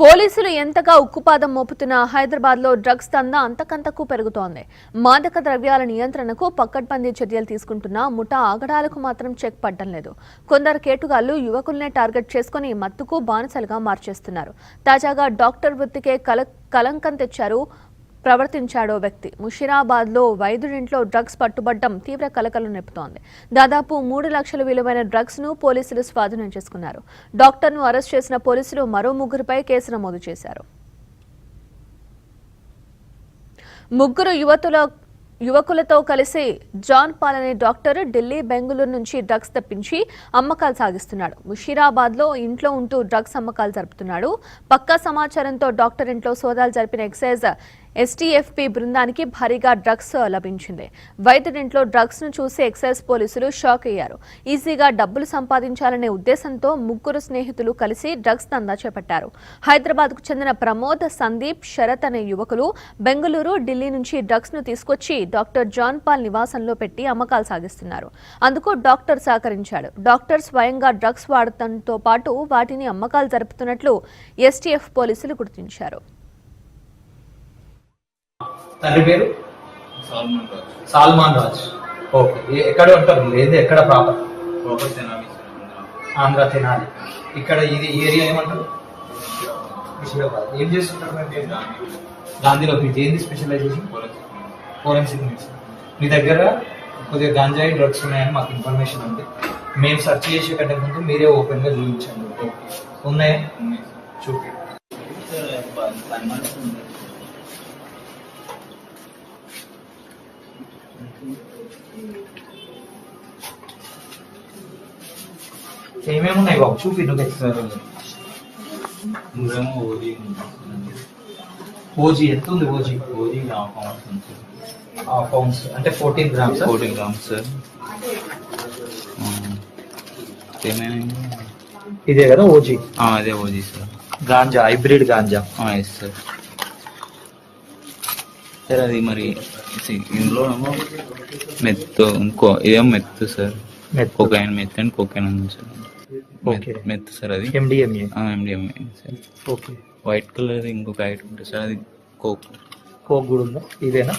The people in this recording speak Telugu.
పోలీసులు ఎంతగా ఉక్కుపాదం మోపుతున్నా హైదరాబాద్లో డ్రగ్స్ దందా అంతకంతకు పెరుగుతోంది. మాదక ద్రవ్యాల నియంత్రణకు పక్కడ్బందీ చర్యలు తీసుకుంటున్న ముఠా ఆగడాలకు మాత్రం చెక్ పడ్డం లేదు. కొందరు కేటుగాళ్ళు యువకుల్నే టార్గెట్ చేసుకుని మత్తుకు బానిసలుగా మార్చేస్తున్నారు. తాజాగా డాక్టర్ వృత్తికే కల కలంకం తెచ్చారు ప్రవర్తించాడో వ్యక్తి. ముషిరాబాద్లో వైద్యుడింట్లో డ్రగ్స్ పట్టుబడ్డం తీవ్ర కలకలం నింపుతోంది దాదాపు మూడు లక్షల విలువైన డ్రగ్స్ను పోలీసులు స్వాధీనం చేసుకున్నారు. డాక్టర్ను అరెస్ట్ చేసిన పోలీసులు మరో ముగ్గురిపై కేసు నమోదు చేశారు. ముగ్గురు యువతుల యువకులతో కలిసి జాన్ పాల్ అనే డాక్టర్ ఢిల్లీ బెంగళూరు నుంచి డ్రగ్స్ తెప్పించి అమ్మకాలు సాగిస్తున్నాడు. ముషీరాబాద్లో ఇంట్లో ఉంటూ డ్రగ్స్ అమ్మకాలు జరుపుతున్నాడు. పక్కా సమాచారంతో డాక్టర్ ఇంట్లో సోదాలు జరిపిన ఎక్సైజ్ ఎస్టీఎఫ్పి బృందానికి భారీగా డ్రగ్స్ లభించింది. వైద్యుడింట్లో డ్రగ్స్ను చూసి ఎక్సైజ్ పోలీసులు షాక్ అయ్యారు. ఈజీగా డబ్బులు సంపాదించాలనే ఉద్దేశంతో ముగ్గురు స్నేహితులు కలిసి డ్రగ్స్ దందా చేపట్టారు. హైదరాబాద్కు చెందిన ప్రమోద్ సందీప్ శరత్ అనే యువకులు బెంగళూరు ఢిల్లీ నుంచి డ్రగ్స్ను తీసుకొచ్చి డాక్టర్ జాన్ పాల్ నివాసంలో పెట్టి అమ్మకాలు సాగిస్తున్నారు. అందుకు డాక్టర్ సహకరించాడు. డాక్టర్ స్వయంగా డ్రగ్స్ వాడటంతో పాటు వాటిని అమ్మకాలు జరుపుతున్నట్లు ఎస్టీఎఫ్ పోలీసులు గుర్తించారు. తండ్రి పేరు? Solomon Raj. Solomon Raj. Okay. ఎక్కడ ఉంటారు? ఏది? ఎక్కడ ప్రాపర్? ప్రాపర్ తెనాలి ఆంధ్ర. తినాలి. ఇక్కడ ఇది ఏరియా ఏమంటారు? విషయాబాద్ ఏం చేస్తుంటారు గాంధీలో పీజీ. ఏంది స్పెషలైజేషన్? ఫోరెన్సిక్ మెడిసిన్ మీ దగ్గర కొద్దిగా గంజాయి డ్రగ్స్ ఉన్నాయని మాకు ఇన్ఫర్మేషన్ ఉంది. మేము సెర్చ్ చేసే కంటే ముందు మీరే ఓపెన్గా చూపించండి ఉన్నాయా? చూపి. ఏమేమి ఉన్నాయి బాబు చూపి నువ్వు సార్ ఇందులో ఓజీ ఓజీ ఎంత ఉంది ఓజీ ఓజీ హాఫ్ అవర్స్ ఉంది ఆ పౌండ్స్ అంటే fourteen grams fourteen grams sir ఏమైనా ఇదే కదా ఓజీ అదే OG sir ganja hybrid ganja yes sir sir అది మరి ఇందులో ఏమో మెత్తు ఇంకో ఇదేమో meth sir meth. Cocaine meth and cocaine ఉంది సార్. మెత్- మెత్తు సార్ అది. MDMA MDMA sir. Okay. White colour ఇంకొక ఐటమ్ ఉంటుంది సార్ అది కోక్. కోక్ కూడా ఉందా? ఇదేనా?